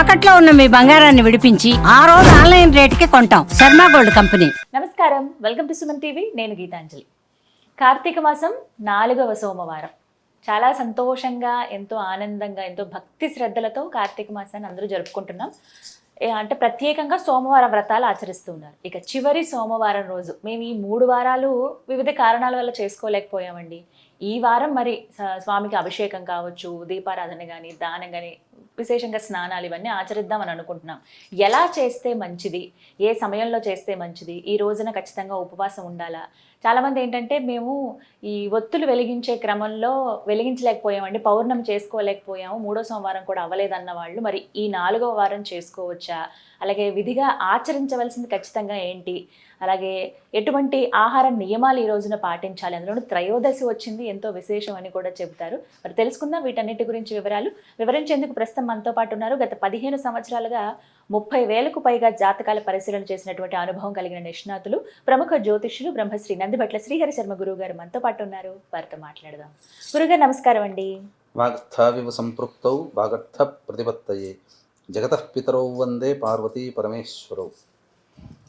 తాకట్లో ఉన్న మీ బంగారాన్ని విడిపించి ఆ రోజు ఆన్లైన్ రేటుకి కొంటాం. Sharma gold company. నమస్కారం. Welcome to Suman TV. నేను గీతాంజలి. కార్తీక మాసం నాలుగవ సోమవారం. చాలా సంతోషంగా ఎంతో ఆనందంగా ఎంతో భక్తి శ్రద్ధలతో కార్తీక మాసాన్ని అందరూ జరుపుకుంటున్నాం. అంటే ప్రత్యేకంగా సోమవార వ్రతాలు ఆచరిస్తూ ఉన్నారు. ఇక చివరి సోమవారం రోజు మేము ఈ మూడు వారాలు వివిధ కారణాల వల్ల చేసుకోలేకపోయామండి. ఈ వారం మరి స్వామికి అభిషేకం కావచ్చు దీపారాధన కానీ దానం కానీ విశేషంగా స్నానాలు ఇవన్నీ ఆచరిద్దామని అనుకుంటున్నాం. ఎలా చేస్తే మంచిది? ఏ సమయంలో చేస్తే మంచిది? ఈ రోజున ఖచ్చితంగా ఉపవాసం ఉండాలా? చాలామంది ఏంటంటే మేము ఈ ఒత్తులు వెలిగించే క్రమంలో వెలిగించలేకపోయామండి పౌర్ణం చేసుకోలేకపోయాము మూడో సోమవారం కూడా అవ్వలేదన్న వాళ్ళు. మరి ఈ నాలుగో వారం చేసుకోవచ్చా? అలాగే విధిగా ఆచరించవలసింది ఖచ్చితంగా ఏంటి? అలాగే ఎటువంటి ఆహార నియమాలు ఈ రోజున పాటించాలి? అందులోనూ త్రయోదశి వచ్చింది ఎంతో విశేషం అని కూడా చెబుతారు. మరి తెలుసుకుందాం వీటన్నిటి గురించి వివరాలు. వివరించేందుకు ప్రస్తుతం మనతో పాటు ఉన్నారు. గత పదిహేను సంవత్సరాలుగా ముప్పై వేలకు పైగా జాతకాల పరిశీలన చేసినటువంటి అనుభవం కలిగిన నిష్ణాతులు ప్రముఖ జ్యోతిష్యులు బ్రహ్మశ్రీ నందిభట్ల శ్రీహరి శర్మ గురువు గారు మనతో పాటు ఉన్నారు. వారితో మాట్లాడదాం. గురుగారు నమస్కారం అండి. వాగర్థావివ సంపృక్తౌ వాగర్థ ప్రతిపత్తయే. పితరౌ వందే పార్వతీ పరమేశ్వరౌ.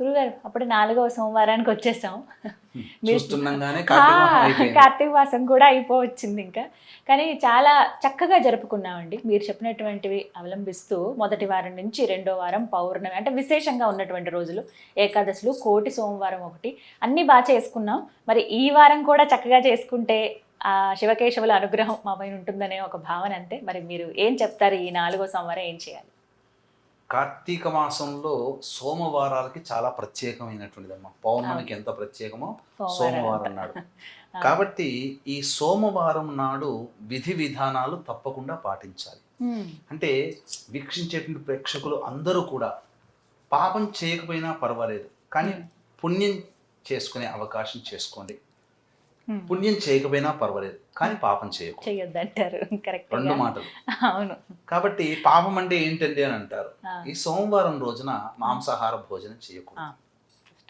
గురుగారు అప్పుడు నాలుగవ సోమవారానికి వచ్చేసాం. కార్తీక మాసం కూడా అయిపోవచ్చింది ఇంకా. కానీ చాలా చక్కగా జరుపుకున్నామండి. మీరు చెప్పినటువంటివి అవలంబిస్తూ మొదటి వారం నుంచి రెండో వారం పౌర్ణమి అంటే విశేషంగా ఉన్నటువంటి రోజులు. ఏకాదశులు కోటి సోమవారం ఒకటి. అన్నీ బాగా చేసుకున్నాం. మరి ఈ వారం కూడా చక్కగా చేసుకుంటే ఆ శివకేశవుల అనుగ్రహం మా పైన ఉంటుందనే ఒక భావన అంతే. మరి మీరు ఏం చెప్తారు? ఈ నాలుగో సోమవారం ఏం చేయాలి? కార్తీక మాసంలో సోమవారాలకి చాలా ప్రత్యేకమైనటువంటిదమ్మా. పౌర్ణమికి ఎంత ప్రత్యేకమో సోమవారం. నాడు. కాబట్టి ఈ సోమవారం నాడు విధి విధానాలు తప్పకుండా పాటించాలి. అంటే వీక్షించేటువంటి ప్రేక్షకులు అందరూ కూడా పాపం చేయకపోయినా పర్వాలేదు. కానీ పుణ్యం చేసుకునే అవకాశం చేసుకోండి. పుణ్యం చేయకపోయినా పర్వాలేదు కానీ పాపం కరెక్ట్ రెండు మాటలు. అవును. కాబట్టి పాపం అంటే ఏంటండి అని అంటారు. ఈ సోమవారం రోజున మాంసాహార భోజనం. చేయకూడదు.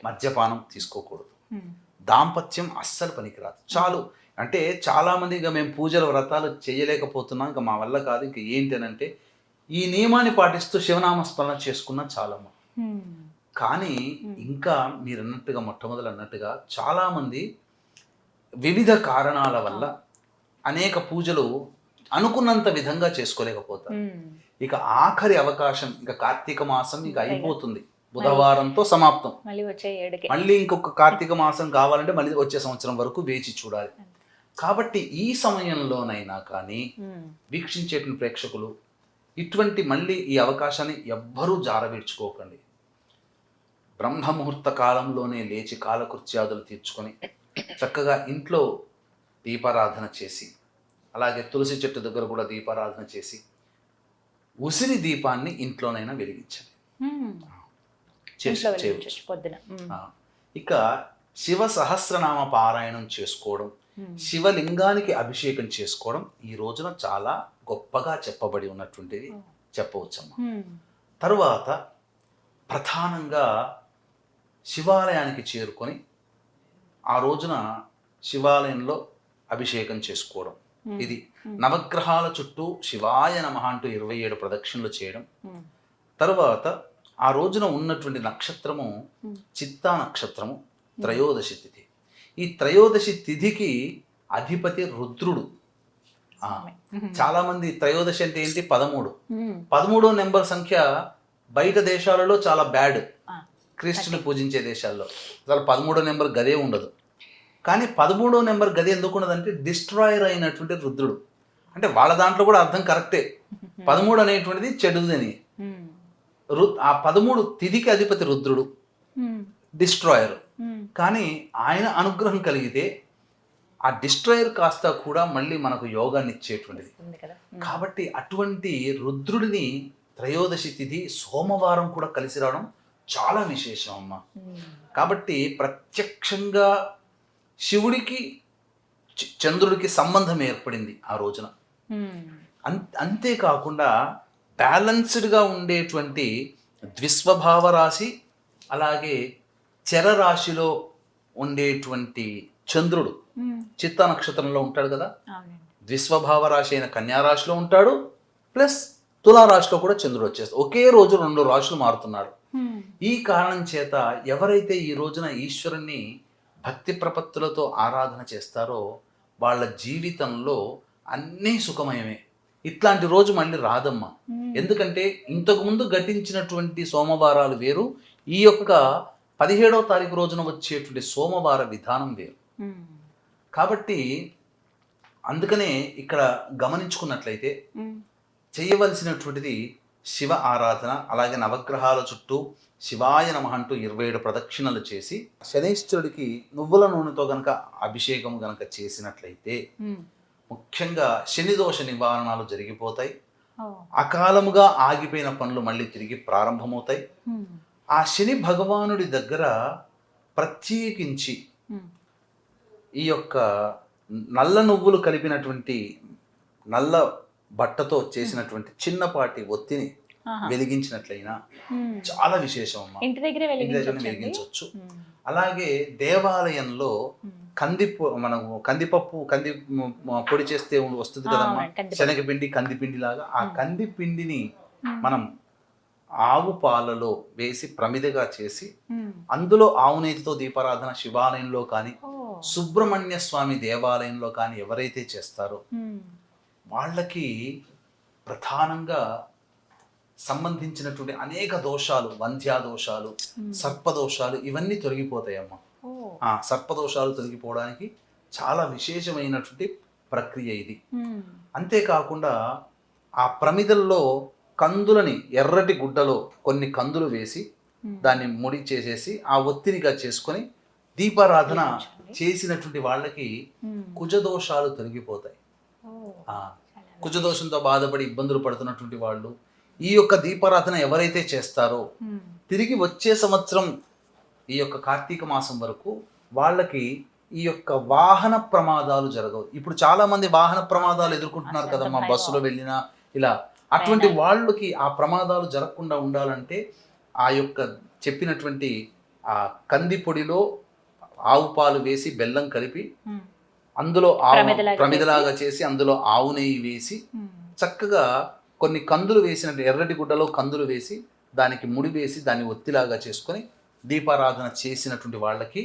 మద్యపానం తీసుకోకూడదు. హ్మ్. దాంపత్యం అస్సలు పనికిరాదు. చాలు. అంటే చాలా మంది ఇంకా మేము పూజల వ్రతాలు చేయలేకపోతున్నాం ఇంకా మా వల్ల కాదు. ఇంకా ఏంటి అని అంటే ఈ నియమాన్ని పాటిస్తూ శివనామస్మరణ చేసుకున్న చాలమ్మ. కానీ ఇంకా మీరు అన్నట్టుగా మొట్టమొదలు అన్నట్టుగా చాలామంది వివిధ కారణాల వల్ల అనేక పూజలు అనుకున్నంత విధంగా చేసుకోలేకపోతారు. ఇక ఆఖరి అవకాశం ఇక కార్తీక మాసం ఇక అయిపోతుంది. బుధవారంతో సమాప్తం. మళ్ళీ వచ్చే ఏడుకే. మళ్ళీ ఇంకొక కార్తీక మాసం కావాలంటే మళ్ళీ వచ్చే సంవత్సరం వరకు వేచి చూడాలి. కాబట్టి ఈ సమయంలోనైనా కానీ. వీక్షించేటువంటి ప్రేక్షకులు ఇటువంటి మళ్ళీ ఈ అవకాశాన్ని ఎవ్వరూ జారవిడ్చుకోకండి బ్రహ్మముహూర్త కాలంలోనే లేచి కాలకృత్యాదులు తీర్చుకొని చక్కగా ఇంట్లో దీపారాధన చేసి అలాగే తులసి చెట్టు దగ్గర కూడా దీపారాధన చేసి ఉసిరి దీపాన్ని ఇంట్లోనైనా వెలిగించాలి. పొద్దున. ఇక శివ సహస్రనామ పారాయణం చేసుకోవడం. శివలింగానికి అభిషేకం చేసుకోవడం ఈ రోజున చాలా గొప్పగా చెప్పబడి ఉన్నటువంటిది చెప్పవచ్చమ్మా. తరువాత ప్రధానంగా శివాలయానికి చేరుకొని ఆ రోజున శివాలయంలో అభిషేకం చేసుకోవడం. ఇది నవగ్రహాల చుట్టూ శివాయ నమ అంటూ ఇరవై ఏడు ప్రదక్షిణలు చేయడం. తరువాత ఆ రోజున ఉన్నటువంటి నక్షత్రము. చిత్తా నక్షత్రము త్రయోదశి తిథి ఈ త్రయోదశి తిథికి అధిపతి రుద్రుడు. చాలా మంది త్రయోదశి అంటే ఏంటి పదమూడు. పదమూడో నెంబర్ సంఖ్య బయట దేశాలలో చాలా బ్యాడ్. క్రీస్తుని పూజించే దేశాల్లో. అసలు పదమూడో నెంబర్ గదే ఉండదు. కానీ పదమూడో నెంబర్ గది ఎందుకు ఉండదంటే డిస్ట్రాయర్ అయినటువంటి రుద్రుడు. అంటే వాళ్ళ దాంట్లో కూడా అర్థం కరెక్టే. పదమూడు అనేటువంటిది చెడుదని. హ్మ్. రు ఆ పదమూడు తిథికి అధిపతి రుద్రుడు. హ్మ్. డిస్ట్రాయర్. హ్మ్. కానీ ఆయన అనుగ్రహం కలిగితే ఆ డిస్ట్రాయర్ కాస్త కూడా మళ్ళీ మనకు యోగాన్ని ఇచ్చేటువంటిది. కాబట్టి అటువంటి రుద్రుడిని త్రయోదశి తిథి సోమవారం కూడా కలిసి రావడం చాలా విశేషం అమ్మ. కాబట్టి ప్రత్యక్షంగా శివుడికి చంద్రుడికి సంబంధం ఏర్పడింది ఆ రోజున. అంతేకాకుండా బ్యాలన్స్డ్గా ఉండేటువంటి ద్విస్వభావ రాశి అలాగే చరరాశిలో ఉండేటువంటి చంద్రుడు. చిత్త నక్షత్రంలో ఉంటాడు కదా. ద్విస్వభావ రాశి అయిన కన్యా రాశిలో ఉంటాడు ప్లస్ తులా రాశిలో కూడా చంద్రుడు వచ్చేస్తాడు. ఒకే రోజు రెండు రాశులు మారుతున్నాడు. ఈ కారణం చేత ఎవరైతే ఈ రోజున ఈశ్వరుణ్ణి భక్తి ప్రపత్తులతో ఆరాధన చేస్తారో వాళ్ళ జీవితంలో అన్నీ సుఖమయమే ఇట్లాంటి రోజు మళ్ళీ రాదమ్మా మ్మ్. ఎందుకంటే ఇంతకు ముందు గతించినటువంటి సోమవారాలు వేరు ఈ యొక్క పదిహేడవ తారీఖు రోజున వచ్చేటువంటి సోమవార విధానం వేరు మ్మ్. కాబట్టి అందుకనే ఇక్కడ గమనించుకున్నట్లయితే. చేయవలసినటువంటిది శివ ఆరాధన అలాగే నవగ్రహాల చుట్టూ శివాయ నమ అంటూ ఇరవై ఏడు ప్రదక్షిణలు చేసి శనీశ్వరుడికి నువ్వుల నూనెతో గనక అభిషేకం గనక చేసినట్లయితే. ముఖ్యంగా శని దోష నివారణలు జరిగిపోతాయి. అకాలముగా ఆగిపోయిన పనులు మళ్ళీ తిరిగి ప్రారంభమవుతాయి. ఆ శని భగవానుడి దగ్గర ప్రత్యేకించి. ఈ యొక్క నల్ల నువ్వులు కలిపినటువంటి నల్ల బట్టతో చేసినటువంటి చిన్నపాటి ఒత్తిని. వెలిగించినట్లయినా. చాలా విశేషం అమ్మా. ఇంటి దగ్గరే వెలిగించవచ్చు అలాగే దేవాలయంలో కంది మనము కందిపప్పు కంది పొడి చేస్తే వస్తుంది కదమ్మా? శనగపిండి కందిపిండి లాగా ఆ మ్మ్. కంది పిండిని మనం ఆవు పాలలో వేసి ప్రమిదగా చేసి అందులో ఆవు నెయ్యితో దీపారాధన శివాలయంలో కానీ సుబ్రహ్మణ్య స్వామి దేవాలయంలో కానీ ఎవరైతే చేస్తారో వాళ్ళకి ప్రధానంగా సంబంధించినటువంటి అనేక దోషాలు వంధ్యా దోషాలు సర్పదోషాలు ఇవన్నీ తొలగిపోతాయమ్మా. ఆ సర్పదోషాలు తొలగిపోవడానికి చాలా విశేషమైనటువంటి ప్రక్రియ ఇది. అంతేకాకుండా ఆ ప్రమిదల్లో కందులని ఎర్రటి గుడ్డలో కొన్ని కందులు వేసి దాన్ని ముడి చేసేసి ఆ ఒత్తిడిగా చేసుకొని దీపారాధన చేసినటువంటి వాళ్ళకి కుజదోషాలు తొలగిపోతాయి. కుజదోషంతో బాధపడి ఇబ్బందులు పడుతున్నటువంటి వాళ్ళు ఈ యొక్క దీపారాధన ఎవరైతే చేస్తారో తిరిగి వచ్చే సంవత్సరం ఈ యొక్క కార్తీక మాసం వరకు వాళ్ళకి ఈ యొక్క వాహన ప్రమాదాలు జరగవు. ఇప్పుడు చాలా మంది వాహన ప్రమాదాలు ఎదుర్కొంటున్నారు కదమ్మా. బస్సులో వెళ్ళినా ఇలా అటువంటి వాళ్ళకి ఆ ప్రమాదాలు జరగకుండా ఉండాలంటే ఆ యొక్క చెప్పినటువంటి ఆ కంది పొడిలో ఆవు పాలు వేసి బెల్లం కలిపి అందులో ఆవు ప్రమిదలాగా చేసి. అందులో ఆవు నెయ్యి వేసి చక్కగా కొన్ని కందులు వేసినట్టు ఎర్రటి గుడ్డలో కందులు వేసి దానికి ముడి వేసి దాన్ని ఒత్తిలాగా చేసుకొని దీపారాధన చేసినటువంటి వాళ్ళకి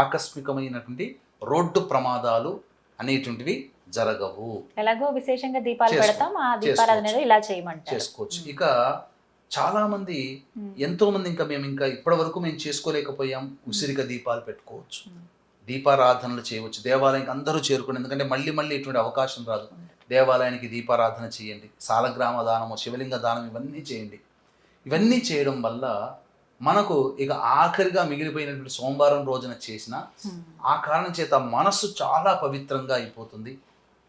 ఆకస్మికమైనటువంటి రోడ్డు ప్రమాదాలు అనేటువంటివి జరగవు. ఎలాగో విశేషంగా దీపాలు పెడతాం ఆ దీపారాధన చేసుకోవచ్చు. ఇలా చేయమంటారు. చేసుకోవచ్చు. ఇక చాలా మంది. ఎంతో మంది ఇంకా మేము ఇంకా ఇప్పటి వరకు మేము చేసుకోలేకపోయాం ఉసిరిక దీపాలు పెట్టుకోవచ్చు. దీపారాధనలు చేయవచ్చు. దేవాలయానికి అందరూ చేరుకుని ఎందుకంటే మళ్ళీ మళ్ళీ ఇటువంటి అవకాశం రాదు. దేవాలయానికి దీపారాధన చేయండి. సాలగ్రామ దానము శివలింగ దానం ఇవన్నీ చేయండి. ఇవన్నీ చేయడం వల్ల మనకు ఇక ఆఖరిగా మిగిలిపోయినటువంటి సోమవారం రోజున చేసిన. ఆ కారణం చేత మనస్సు చాలా పవిత్రంగా అయిపోతుంది.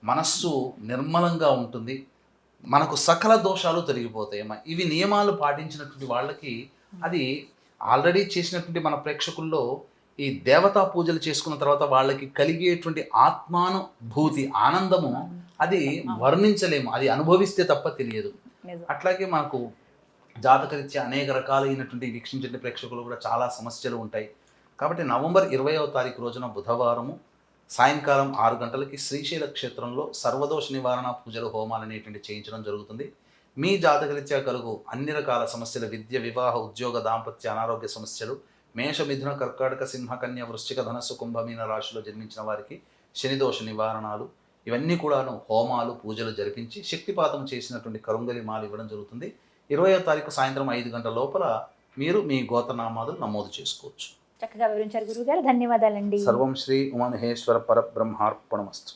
మనస్సు నిర్మలంగా ఉంటుంది. మనకు సకల దోషాలు తొలగిపోతాయమ్మా ఇవి నియమాలు పాటించినటువంటి వాళ్ళకి అది ఆల్రెడీ చేసినటువంటి మన ప్రేక్షకుల్లో ఈ దేవతా పూజలు చేసుకున్న తర్వాత వాళ్ళకి కలిగేటువంటి ఆత్మానుభూతి ఆనందము అది వర్ణించలేము అది అనుభవిస్తే తప్ప తెలియదు. అట్లాగే మనకు జాతకరీత్యా అనేక రకాలైనటువంటి వీక్షించే ప్రేక్షకులు కూడా చాలా సమస్యలు ఉంటాయి. కాబట్టి నవంబర్ ఇరవైవ తారీఖు రోజున బుధవారము సాయంకాలం ఆరు గంటలకి శ్రీశైల క్షేత్రంలో సర్వదోష నివారణ పూజలు హోమాలు అనేటువంటి చేయించడం జరుగుతుంది. మీ జాతకరీత్యా కలుగు అన్ని రకాల సమస్యలు విద్య వివాహ ఉద్యోగ దాంపత్య అనారోగ్య సమస్యలు మేష మిథున కర్కాటక సింహ కన్య వృశ్చిక ధనస్సు కుంభమీన రాశిలో జన్మించిన వారికి శనిదోష నివారణాలు ఇవన్నీ కూడాను హోమాలు పూజలు జరిపించి శక్తిపాతం చేసినటువంటి కరుంగలి మాలు ఇవ్వడం జరుగుతుంది. ఇరవయో తారీఖు సాయంత్రం ఐదు గంటల లోపల మీరు మీ గోతనామాలు నమోదు చేసుకోవచ్చు. చక్కగా వివరించారు గురువు గారు ధన్యవాదాలండి. సర్వం శ్రీ ఉమామహేశ్వర పరబ్రహ్మార్పణమస్తు.